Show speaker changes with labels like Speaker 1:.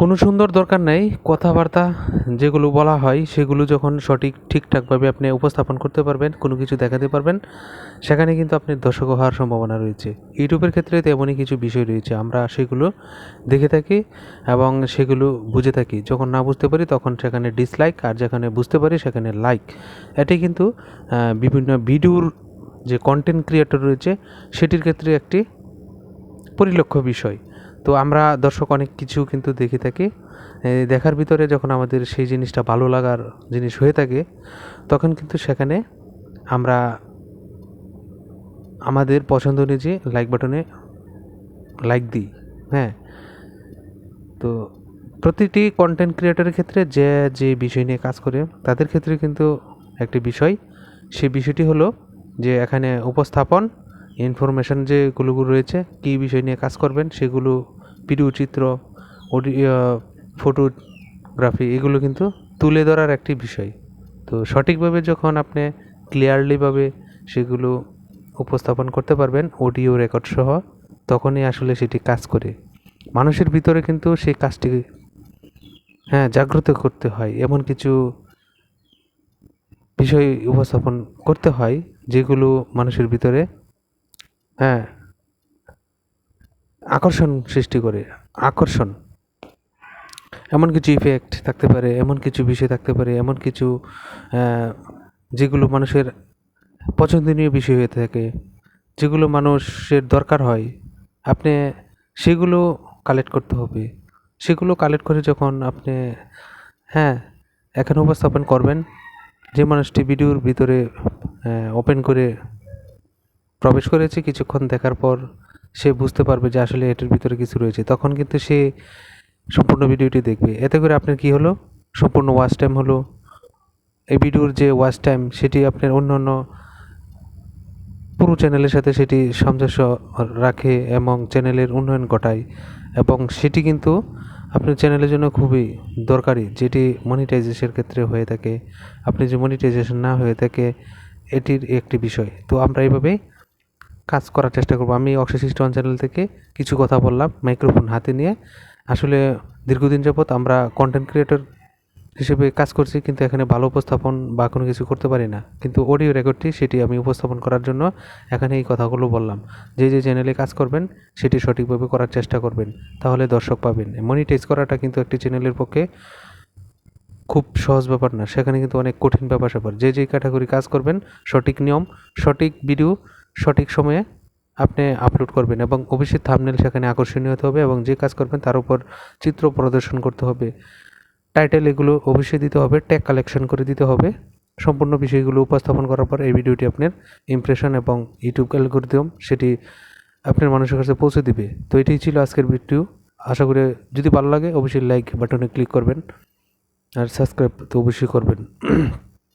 Speaker 1: কোনো সুন্দর দরকার নেই। কথাবার্তা যেগুলো বলা হয়, সেগুলো যখন সঠিক, ঠিকঠাকভাবে আপনি উপস্থাপন করতে পারবেন, কোনো কিছু দেখাতে পারবেন, সেখানে কিন্তু আপনি দর্শক হওয়ার সম্ভাবনা রয়েছে। ইউটিউবের ক্ষেত্রে তেমনই কিছু বিষয় রয়েছে। আমরা সেগুলো দেখে থাকি এবং সেগুলো বুঝে থাকি। যখন না বুঝতে পারি, তখন সেখানে ডিসলাইক আর যেখানে বুঝতে পারি, সেখানে লাইক এটি কিন্তু বিভিন্ন ভিডিওর যে কন্টেন্ট ক্রিয়েটর রয়েছে, সেটির ক্ষেত্রে একটি পরিলক্ষ্য বিষয়। তো আমরা দর্শক অনেক কিছু কিন্তু দেখে থাকি। দেখার ভিতরে যখন আমাদের সেই জিনিসটা ভালো লাগার জিনিস হয়ে থাকে, তখন কিন্তু সেখানে আমরা আমাদের পছন্দ অনুযায়ী লাইক বাটনে লাইক দিই হ্যাঁ। তো প্রতিটি কন্টেন্ট ক্রিয়েটরের ক্ষেত্রে যে যে বিষয় নিয়ে কাজ করে, তাদের ক্ষেত্রে কিন্তু একটি বিষয়। সেই বিষয়টি হলো যে, এখানে উপস্থাপন ইনফরমেশন যেগুলো রয়েছে, কী বিষয় নিয়ে কাজ করবেন, সেগুলো ভিডিও চিত্র অডিও ফটোগ্রাফি এগুলো কিন্তু তুলে ধরার একটি বিষয়। তো সঠিকভাবে যখন আপনি ক্লিয়ারলিভাবে সেগুলো উপস্থাপন করতে পারবেন অডিও রেকর্ড সহ, তখনই আসলে সেটি কাজ করে। মানুষের ভিতরে কিন্তু সেই কাজটি হ্যাঁ জাগ্রত করতে হয়। এমন কিছু বিষয় উপস্থাপন করতে হয়, যেগুলো মানুষের ভিতরে হ্যাঁ। আকর্ষণ সৃষ্টি করে, আকর্ষণ। এমন কিছু ইফেক্ট থাকতে পারে, এমন কিছু বিষয় থাকতে পারে, এমন কিছু যেগুলো মানুষের পছন্দনীয় বিষয় হয়ে থাকে, যেগুলো মানুষের দরকার হয়, আপনি সেগুলো কালেক্ট করতে হবে। সেগুলো কালেক্ট করে যখন আপনি হ্যাঁ এখানে উপস্থাপন করবেন, যে মানুষটি ভিডিওর ভিতরে ওপেন করে প্রবেশ করেছে, কিছুক্ষণ দেখার পর সে বুঝতে পারবে যে আসলে এটার ভিতরে কিছু রয়েছে। তখন কিন্তু সে সম্পূর্ণ ভিডিওটি দেখবে। এতে করে আপনার কি হলো? সম্পূর্ণ ওয়াচ টাইম হলো। এই ভিডিওর যে ওয়াচ টাইম সেটি আপনার অন্য অন্য পুরো চ্যানেলের সাথে সেটি সামঞ্জস্য রাখে এবং চ্যানেলের উন্নয়ন ঘটায়। এবং সেটি কিন্তু আপনার চ্যানেলের জন্য খুবই দরকারি, যেটি মনিটাইজেশনের ক্ষেত্রে হয়ে থাকে। আপনি যে মনিটাইজেশন না হয়ে থাকে, এটির একটি বিষয়। তো আমরা এইভাবেই কাজ করার চেষ্টা করব। আমি অক্সিসিস্ট ওয়ান চ্যানেল থেকে কিছু কথা বললাম মাইক্রোফোন হাতে নিয়ে। আসলে দীর্ঘদিন যাবৎ আমরা কন্টেন্ট ক্রিয়েটর হিসেবে কাজ করছি, কিন্তু এখানে ভালো উপস্থাপন বা কোনো কিছু করতে পারি না। কিন্তু অডিও রেকর্ডটি সেটি আমি উপস্থাপন করার জন্য এখানে এই কথাগুলো বললাম। যে যে চ্যানেলে কাজ করবেন, সেটি সঠিকভাবে করার চেষ্টা করবেন, তাহলে দর্শক পাবেন। মনিটাইজ করাটা কিন্তু একটি চ্যানেলের পক্ষে খুব সহজ ব্যাপার না। সেখানে কিন্তু অনেক কঠিন ব্যাপার স্যাপার যে যে ক্যাটাগরি কাজ করবেন, সঠিক নিয়ম, সঠিক ভিডিও সঠিক সময়ে আপনি আপলোড করবেন এবং অবশ্যই থামনেল সেখানে আকর্ষণীয় হতে হবে এবং যে কাজ করবেন তার উপর চিত্র প্রদর্শন করতে হবে। টাইটেল এগুলো অবশ্যই দিতে হবে ট্যাগ কালেকশন করে দিতে হবে। সম্পূর্ণ বিষয়গুলো উপস্থাপন করার পর এই ভিডিওটি আপনার ইমপ্রেশন এবং ইউটিউব অ্যালগোরিদম সেটি আপনার মানুষের কাছে পৌঁছে দিবে। তো এটাই ছিল আজকের ভিডিও আশা করি যদি ভালো লাগে, অবশ্যই লাইক বাটনে ক্লিক করবেন। আর সাবস্ক্রাইব তো অবশ্যই করবেন।